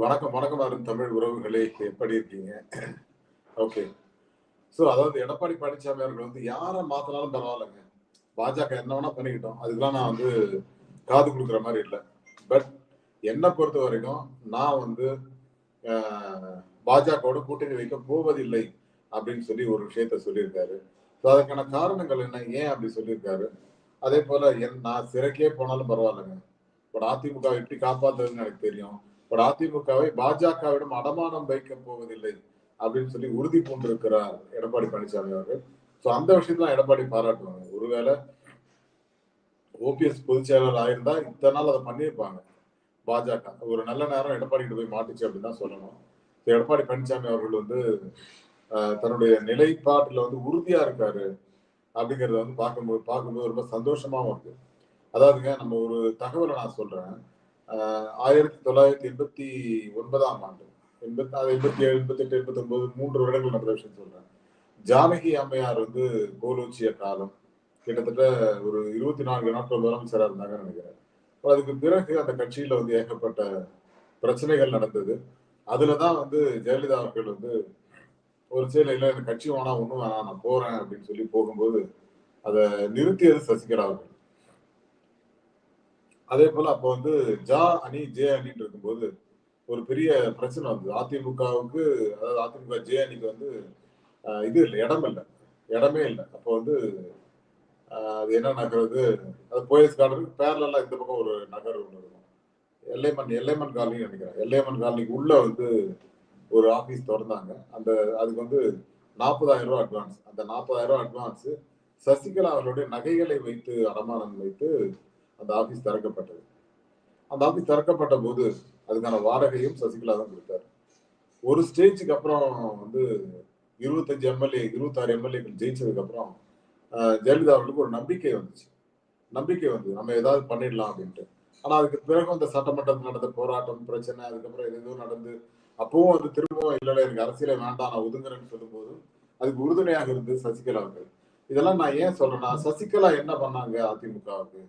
வணக்கம் வணக்கம் அருண் தமிழ் உறவுகளே எப்படி இருக்கீங்க? ஓகே ஸோ அதாவது எடப்பாடி பழனிசாமி அவர்கள் வந்து யாரை மாத்தினாலும் பரவாயில்லைங்க. பாஜக என்ன வேணா பண்ணிக்கிட்டோம். அதுக்கெல்லாம் நான் வந்து காது கொடுக்குற மாதிரி இல்லை. பட் என்னை பொறுத்த வரைக்கும் நான் வந்து பாஜகவோட கூட்டணி வைக்க போவதில்லை அப்படின்னு சொல்லி ஒரு விஷயத்த சொல்லியிருக்காரு. ஸோ அதற்கான காரணங்கள் என்ன? ஏன் அப்படி சொல்லியிருக்காரு? அதே போல என் நான் சிறைக்கே போனாலும் பரவாயில்லைங்க. பட் அதிமுக எப்படி காப்பாத்துறதுன்னு எனக்கு தெரியும். பட் அதிமுகவை பாஜகவிடம் அடமானம் வைக்க போவதில்லை அப்படின்னு சொல்லி உறுதி பூண்டிருக்கிறார் எடப்பாடி பழனிசாமி அவர்கள். ஸோ அந்த விஷயத்துல எடப்பாடி பாராட்டுவாங்க. ஒருவேளை ஓபிஎஸ் பொதுச் செயலாளர் ஆயிருந்தா இத்தனை நாள் அதை பண்ணியிருப்பாங்க. பாஜக. ஒரு நல்ல நேரம் எடப்பாடி கிட்ட போய் மாட்டுச்சு அப்படின்னு தான் சொல்லணும். ஸோ எடப்பாடி பழனிசாமி அவர்கள் வந்து தன்னுடைய நிலைப்பாட்டில் வந்து உறுதியா இருக்காரு அப்படிங்கறத வந்து பார்க்கும்போது பார்க்கும்போது ரொம்ப சந்தோஷமாவும் இருக்கு. அதாவதுங்க நம்ம ஒரு தகவலை நான் சொல்றேன். ஆயிரத்தி தொள்ளாயிரத்தி எண்பத்தி ஒன்பதாம் ஆண்டு. எண்பத்தி அது எண்பத்தி ஏழு எண்பத்தி எட்டு எண்பத்தி ஒன்பது மூன்று வருடங்கள் நடந்த விஷயம் சொல்றேன். ஜானகி அம்மையார் வந்து கோலோச்சிய காலம். கிட்டத்தட்ட ஒரு இருபத்தி நான்கு நாட்கள் முதலமைச்சராக இருந்தாங்கன்னு நினைக்கிறேன். அதுக்கு பிறகு அந்த கட்சியில வந்து ஏகப்பட்ட பிரச்சனைகள் நடந்தது. அதுலதான் வந்து ஜெயலலிதா அவர்கள் வந்து ஒரு சில இல்லை இந்த கட்சி வேணா ஒன்றும் வேணாம் நான் போறேன் அப்படின்னு சொல்லி போகும்போது அதை நிறுத்தியது சசிகலா அவர்கள். அதே போல அப்போ வந்து ஜா அணி ஜே அணின்னு இருக்கும்போது ஒரு பெரிய பிரச்சனை வந்தது அதிமுகவுக்கு அதாவது அதிமுக ஜே அணிக்கு வந்து இது இல்லை இடம் இல்லை. இடமே இல்லை. அப்போ வந்து அது என்ன நகருது? அது போயஸ் கார்டனுக்கு பேரலாம் இந்த பக்கம் ஒரு நகர் ஒன்று இருக்கும் எல்லைமன் எல்லைமன் காலனி நினைக்கிறேன். எல்லைமன் காலனிக்கு உள்ள வந்து ஒரு ஆஃபீஸ் திறந்தாங்க. அந்த அதுக்கு வந்து நாற்பதாயிரம் ரூபா அட்வான்ஸ் அந்த நாற்பதாயிரம் ரூபா அட்வான்ஸு சசிகலா அவர்களுடைய நகைகளை வைத்து அடமானம் வைத்து அந்த ஆபீஸ் திறக்கப்பட்டது. அந்த ஆபீஸ் திறக்கப்பட்ட போது அதுக்கான வாடகையும் சசிகலா தான் கொடுத்தாரு. ஒரு ஸ்டேஜுக்கு அப்புறம் வந்து இருபத்தஞ்சு எம்எல்ஏ இருபத்தாறு எம்எல்ஏக்கள் ஜெயிச்சதுக்கு அப்புறம் ஜெயலலிதா அவர்களுக்கு ஒரு நம்பிக்கை வந்துச்சு. நம்பிக்கை வந்து நம்ம ஏதாவது பண்ணிடலாம் அப்படின்ட்டு. ஆனா அதுக்கு பிறகு அந்த சட்டமன்றத்தில் நடந்த போராட்டம் பிரச்சனை அதுக்கப்புறம் எதுவும் நடந்து அப்பவும் வந்து திரும்பவும் இல்லை எனக்கு அரசியலே வேண்டாம் நான் ஒதுங்குறேன்னு சொல்லும்போது அதுக்கு உறுதுணையாக இருந்து சசிகலா அவர்கள். இதெல்லாம் நான் ஏன் சொல்றேன்னா சசிகலா என்ன பண்ணாங்க அதிமுகவுக்கு?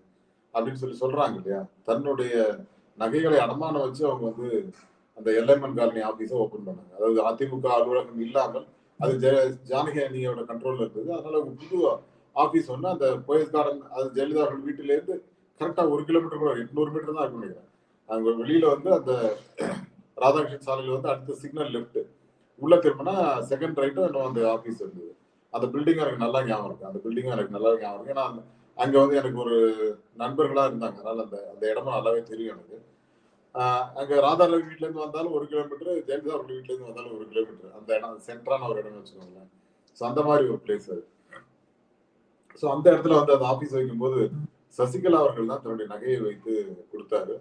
அப்படின்னு சொல்லி சொல்றாங்க இல்லையா? தன்னுடைய நகைகளை அடமானம் வச்சு அவங்க வந்து அந்த எல்எம்என் காலனி ஆபீஸை ஓபன் பண்ணாங்க. அதாவது அதிமுக அலுவலகம் இல்லாமல் அது ஜெய- ஜானகி அணியோட கண்ட்ரோல்ல இருந்தது. அதனால புது ஆபீஸ் ஒன்று அந்த போயஸ் கார்டன் அது ஜெயலலிதா அவர்கள் வீட்டிலேருந்து கரெக்டா ஒரு கிலோமீட்டர் கூட எட்நூறு மீட்டர் தான் இருக்கும் நினைக்கிறேன். அங்க வெளியில வந்து அந்த ராதாகிருஷ்ணன் சாலையில வந்து அடுத்த சிக்னல் லெஃப்ட் உள்ள திரும்பினா செகண்ட் ரைட்டும் இன்னும் அந்த ஆபீஸ் இருந்தது. அந்த பில்டிங்கும் எனக்கு நல்லா ஞாபகம் இருக்கு. அந்த பில்டிங்கும் எனக்கு நல்லா ஞாபகம் இருக்கு. ஏன்னா அந்த- அங்க வந்து எனக்கு ஒரு நண்பர்களா இருந்தாங்க. அதனால அந்த அந்த இடமும் நல்லாவே தெரியும் எனக்கு. ஆஹ் அங்க ராதாரவி வீட்ல இருந்து வந்தாலும் ஒரு கிலோமீட்டர் ஜெயலலிதா அவர்கள் வீட்ல இருந்து வந்தாலும் ஒரு கிலோமீட்டர். அந்த இடம் சென்ட்ரான ஒரு இடம்னு வச்சுக்கோங்களேன். ஸோ அந்த மாதிரி ஒரு பிளேஸ் அது. ஸோ அந்த இடத்துல வந்து அந்த ஆபீஸ் வைக்கும்போது சசிகலா அவர்கள் தான் தன்னுடைய நகையை வைத்து கொடுத்தாரு.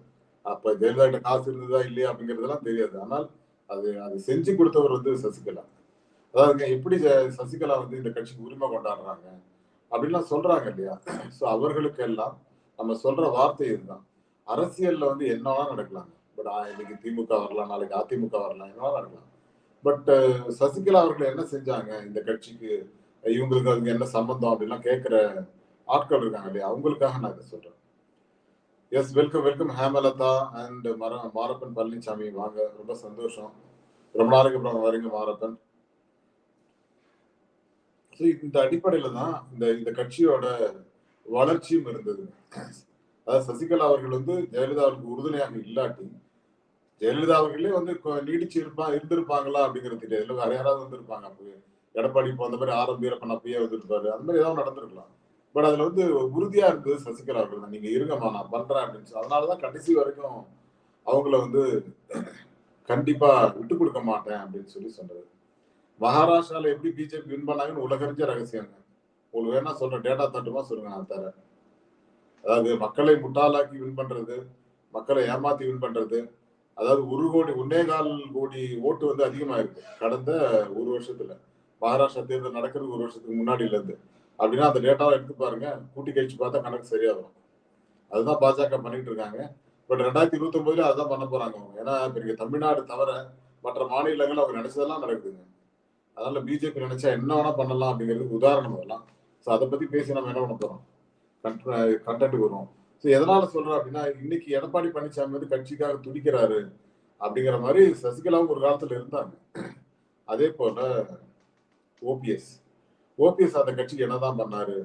அப்ப ஜெயலலிதா கிட்ட காசு இருந்ததா இல்லையா அப்படிங்கறதெல்லாம் தெரியாது. ஆனால் அது அது செஞ்சு கொடுத்தவர் வந்து சசிகலா. அதாவது எப்படி சசிகலா வந்து இந்த கட்சிக்கு உரிமை கொண்டாடுறாங்க? அப்படின்லாம் சொல்றாங்க இல்லையா? ஸோ அவர்களுக்கு எல்லாம் நம்ம சொல்ற வார்த்தை இதுதான். அரசியல்ல வந்து என்னவா நடக்கலாம் பட் இன்னைக்கு திமுக வரலாம் நாளைக்கு அதிமுக வரலாம் என்னவா நடக்கலாம்? பட் சசிகலா அவர்கள் என்ன செஞ்சாங்க? இந்த கட்சிக்கு இவங்களுக்கு அதுக்கு என்ன சம்பந்தம் அப்படின்லாம் கேட்குற ஆட்கள் இருக்காங்க இல்லையா? அவங்களுக்காக நான் இதை சொல்றேன். Yes welcome welcome Hemalatha and மர மாரப்பன் பழனிசாமி வாங்க ரொம்ப சந்தோஷம். ரொம்ப நாளைக்கு அப்புறம் வரீங்க மாரப்பன். ஸோ இந்த அடிப்படையில தான் இந்த இந்த கட்சியோட வளர்ச்சியும் இருந்தது. அதாவது சசிகலா அவர்கள் வந்து ஜெயலலிதா அவருக்கு உறுதுணையாக இல்லாட்டி ஜெயலலிதா அவர்களே வந்து நீடிச்சு இருப்பா இருந்திருப்பாங்களா அப்படிங்கிறது தெரியாது. இல்லை வேற யாராவது வந்திருப்பாங்க. அப்பவே எடப்பாடி இப்போ அந்த மாதிரி ஆரம்ப வீரப்பன் அப்பயே வந்திருப்பாரு. அந்த மாதிரி ஏதாவது நடந்திருக்கலாம். பட் அதுல வந்து உறுதியா இருந்தது சசிகலா அவர்கள் தான். நீங்க இருங்கம்மா நான் பண்றேன் அப்படின்னு அதனாலதான் கடைசி வரைக்கும் அவங்கள வந்து கண்டிப்பா விட்டு கொடுக்க மாட்டேன் அப்படின்னு சொல்லி சொன்னது. மகாராஷ்டிரால எப்படி பிஜேபி வின் பண்ணாங்கன்னு உலகறிஞ்ச ரகசியங்க உங்களுக்கு வேணா சொல்ற டேட்டா தட்டுமா சொல்லுங்க நான் தரேன். அதாவது மக்களை முட்டாளாக்கி வின் பண்றது மக்களை ஏமாத்தி வின் பண்றது. அதாவது ஒரு கோடி ஒன்னே கால் கோடி ஓட்டு வந்து அதிகமாயிருக்கு கடந்த ஒரு வருஷத்துல. மகாராஷ்டிரா தேர்தல் நடக்கிறது ஒரு வருஷத்துக்கு முன்னாடில இருந்து அப்படின்னா அந்த டேட்டாவை எடுத்து பாருங்க. கூட்டி கழிச்சு பார்த்தா கணக்கு சரியா வரும் அதுதான் பாஜக பண்ணிட்டு இருக்காங்க. பட் ரெண்டாயிரத்தி இருபத்தி ஒன்பதுல அதுதான் பண்ண போறாங்க அவங்க. ஏன்னா இப்ப இங்க தமிழ்நாடு தவிர மற்ற மாநிலங்கள் அவங்க நினைச்சதெல்லாம் நடக்குதுங்க. அதனால பிஜேபி நினைச்சா என்ன வேணா பண்ணலாம் அப்படிங்கிறது உதாரணம் அதெல்லாம் ஸோ அதை பத்தி பேசி நம்ம என்ன பண்ண போறோம்? கண்டென்ட் வருவோம். ஸோ எதனால சொல்றேன் அப்படின்னா இன்னைக்கு எடப்பாடி பழனிசாமி வந்து கட்சிக்காக துடிக்கிறாரு அப்படிங்கிற மாதிரி சசிகலாவும் ஒரு காலத்துல இருந்தாங்க. அதே போல ஓபிஎஸ் ஓபிஎஸ் அந்த கட்சிக்கு என்னதான் பண்ணாரு?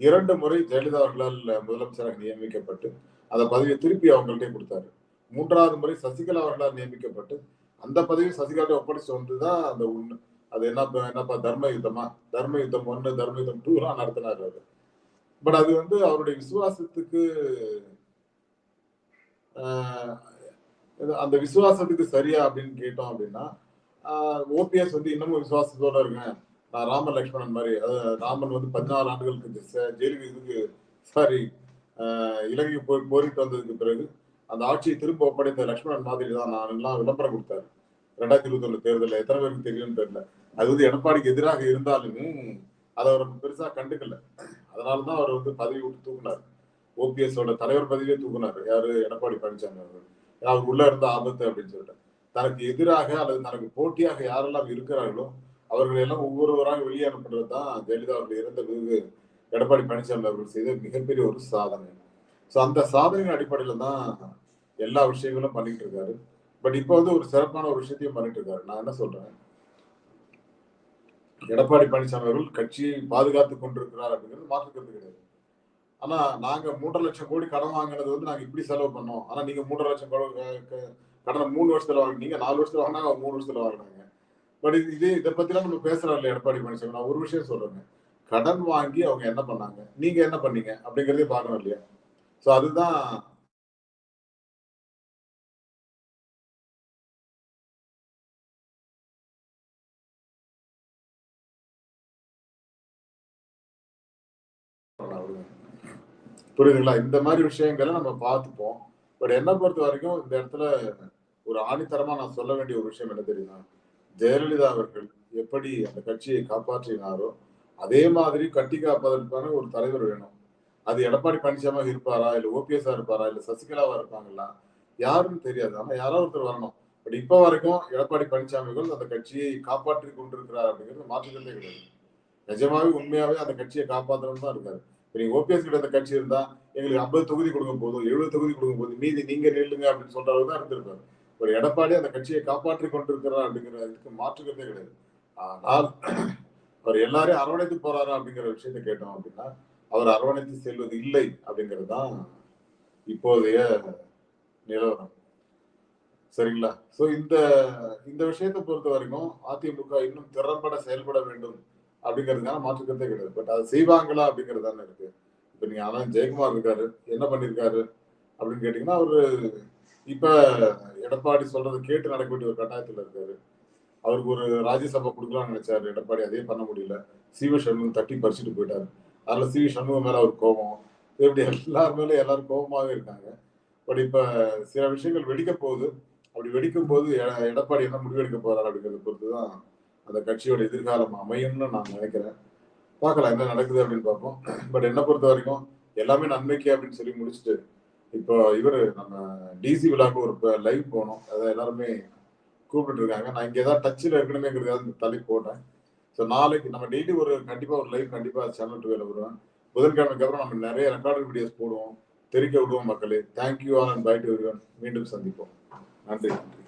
இரண்டு முறை ஜெயலலிதா அவர்களால் முதலமைச்சராக நியமிக்கப்பட்டு அந்த பதவியை திருப்பி அவங்கள்ட்டே கொடுத்தாரு. மூன்றாவது முறை சசிகலா அவர்களால் நியமிக்கப்பட்டு அந்த பதவி சசிகலா ஒப்படைச்சு வந்துதான் அந்த உண்மை. அது என்ன என்னப்பா தர்ம யுத்தமா? தர்ம யுத்தம் ஒன்னு தர்ம யுத்தம் டூ எல்லாம் நடத்தினாரு பட் அது வந்து அவருடைய விசுவாசத்துக்கு அந்த விசுவாசத்துக்கு சரியா அப்படின்னு கேட்டோம் அப்படின்னா ஓபிஎஸ் வந்து இன்னமும் விசுவாசத்தோட இருக்கேன். நான் ராமன் லக்ஷ்மணன் மாதிரி அதாவது ராமன் வந்து பதினாலு ஆண்டுகளுக்கு ஜெயிலுக்கு இதுக்கு சாரி இலங்கைக்கு போய் போரிட்டு வந்ததுக்கு பிறகு அந்த ஆட்சியை திரும்ப ஒப்படைத்த லக்ஷ்மணன் மாதிரி தான் நான் எல்லாம் விளம்பரம் கொடுத்தாரு. ரெண்டாயிரத்தி இருபத்தி ஒண்ணு தேர்தலில் எத்தனை பேருக்கு தெரியும்னு தெரியல. அது வந்து எடப்பாடிக்கு எதிராக இருந்தாலுமே அதை அவர் பெருசா கண்டுக்கல. அதனாலதான் அவர் வந்து பதவி விட்டு தூக்குனார். ஓபிஎஸோட தலைவர் பதவியே தூக்குனார். யாரு? எடப்பாடி பழனிசாமி அவர்கள். அவர் உள்ள இருந்த ஆபத்து அப்படின்னு சொல்லிட்டு. தனக்கு எதிராக அல்லது தனக்கு போட்டியாக யாரெல்லாம் இருக்கிறார்களோ அவர்கள் எல்லாம் ஒவ்வொருவராக வெளியே அனுப்புறது தான் ஜெயலலிதா அவர்கள் இறந்த பிறகு எடப்பாடி பழனிசாமி அவர்கள் செய்த மிகப்பெரிய ஒரு சாதனை. ஸோ அந்த சாதனையின் அடிப்படையில தான் எல்லா விஷயங்களும் பண்ணிட்டு இருக்காரு. பட் இப்போ வந்து ஒரு சிறப்பான ஒரு விஷயத்தையும் பண்ணிட்டு இருக்காரு. நான் என்ன சொல்றேன்? எடப்பாடி பழனிசாமி அவர்கள் கட்சியை பாதுகாத்து கொண்டிருக்கிறார் அப்படிங்கிறது மாற்றுக்கிறது கிடையாது. ஆனா நாங்க மூன்றரை லட்சம் கோடி கடன் வாங்கினது வந்து நாங்க இப்படி செலவு பண்ணோம். ஆனா நீங்க மூன்றரை லட்சம் கடனை மூணு வருஷத்துல வாங்கினீங்க நாலு வருஷத்துல வாங்கினாங்க மூணு வருஷத்துல வாங்கினாங்க. பட் இது இதை பத்திலாம் நம்ம பேசுறோம் எடப்பாடி பழனிசாமி? நான் ஒரு விஷயம் சொல்றேங்க. கடன் வாங்கி அவங்க என்ன பண்ணாங்க? நீங்க என்ன பண்ணீங்க? அப்படிங்கறதே பார்க்கணும் இல்லையா? சோ அதுதான் புரியுதுங்களா? இந்த மாதிரி விஷயங்களை நம்ம பார்த்துப்போம். பட் என்ன பொறுத்த வரைக்கும் இந்த இடத்துல ஒரு ஆணித்தரமா நான் சொல்ல வேண்டிய ஒரு விஷயம் என்ன தெரியுமா? ஜெயலலிதா அவர்கள் எப்படி அந்த கட்சியை காப்பாற்றினாரோ அதே மாதிரி கட்டி காப்பதற்கான ஒரு தலைவர் வேணும். அது எடப்பாடி பழனிசாமி இருப்பாரா? இல்ல ஓபிஎஸ்ஆ இருப்பாரா? இல்ல சசிகலாவா இருப்பாங்களா? யாருன்னு தெரியாது. ஆனா யாரோ ஒருத்தர் வரணும். பட் இப்ப வரைக்கும் எடப்பாடி பழனிசாமிகள் அந்த கட்சியை காப்பாற்றி கொண்டிருக்கிறார் அப்படிங்கிறது மாற்றுக்கிறதே கிடையாது. நிஜமாவே உண்மையாவே அந்த கட்சியை காப்பாற்றணும் தான் இருக்காரு. நீங்க ஓபிஎஸ் கிட்ட அந்த கட்சி இருந்தா எங்களுக்கு ஐம்பது தொகுதி கொடுக்க போதும் எழுபது தொகுதி கொடுக்க போதும் மீதி நீங்க நெல்லுங்க அப்படின்னு சொல்றவர் தான் இருந்திருப்பாரு. ஒரு எடப்பாடி அந்த கட்சியை காப்பாற்றி கொண்டிருக்கிறார் அப்படிங்கிறதுக்கு மாற்றுக்கிறதே கிடையாது. ஆனால் அவர் எல்லாரையும் அரவணைத்து போறாரு அப்படிங்கிற விஷயத்த கேட்டோம் அப்படின்னா அவர் அரவணைத்து செல்வது இல்லை அப்படிங்கிறது தான் இப்போதைய நிலவரம். சரிங்களா? சோ இந்த இந்த விஷயத்தை பொறுத்த வரைக்கும் அதிமுக இன்னும் திறம்பட செயல்பட வேண்டும் அப்படிங்கிறதுனால மாற்றுக்கிறதே கிடையாது. பட் அதை செய்வாங்களா அப்படிங்கிறது தானே இருக்கு. இப்ப நீங்க ஆனா ஜெயக்குமார் இருக்காரு என்ன பண்ணிருக்காரு அப்படின்னு கேட்டீங்கன்னா அவரு இப்ப எடப்பாடி சொல்றதை கேட்டு நடக்க வேண்டிய ஒரு கட்டாயத்துல இருக்காரு. அவருக்கு ஒரு ராஜ்யசபா கொடுக்கலாம்னு நினைச்சாரு. எடப்பாடி அதே பண்ண முடியல. சிவ சண்முகம் தட்டி பறிச்சுட்டு போயிட்டாரு. அதுல சிவி சண்முகம் மேல அவர் கோபம். இப்படி எல்லார் மேல எல்லாரும் கோபமாகவே இருக்காங்க. பட் இப்ப சில விஷயங்கள் வெடிக்க போகுது. அப்படி வெடிக்கும் போது எடப்பாடி என்ன முடிவெடுக்க போறாரு அப்படிங்கிறத பொறுத்து தான் அந்த கட்சியோட எதிர்காலம் அமையும்னு நான் நினைக்கிறேன். பார்க்கலாம் என்ன நடக்குது அப்படின்னு பார்ப்போம். பட் என்ன பொறுத்த வரைக்கும் எல்லாமே நன்மைக்கு அப்படின்னு சொல்லி முடிச்சுட்டு இப்போ இவர் நம்ம டிசி விழாக்கு ஒரு லைவ் போனோம் அதை எல்லாருமே கூப்பிட்டு இருக்காங்க. நான் இங்கே ஏதாவது டச்சில் இருக்கணுமேங்கிறதுக்காக இந்த தலைப்பு போட்டேன். ஸோ நாளைக்கு நம்ம டெய்லி ஒரு கண்டிப்பாக ஒரு லைவ் கண்டிப்பாக சேனல் டூ வேலை வருவேன். புதன்கிழமைக்கு அப்புறம் நம்ம நிறைய ரெக்கார்டு வீடியோஸ் போடுவோம். தெரிவிக்க விடுவோம் மக்களே. Thank you all and bye to மீண்டும் சந்திப்போம். நன்றி நன்றி.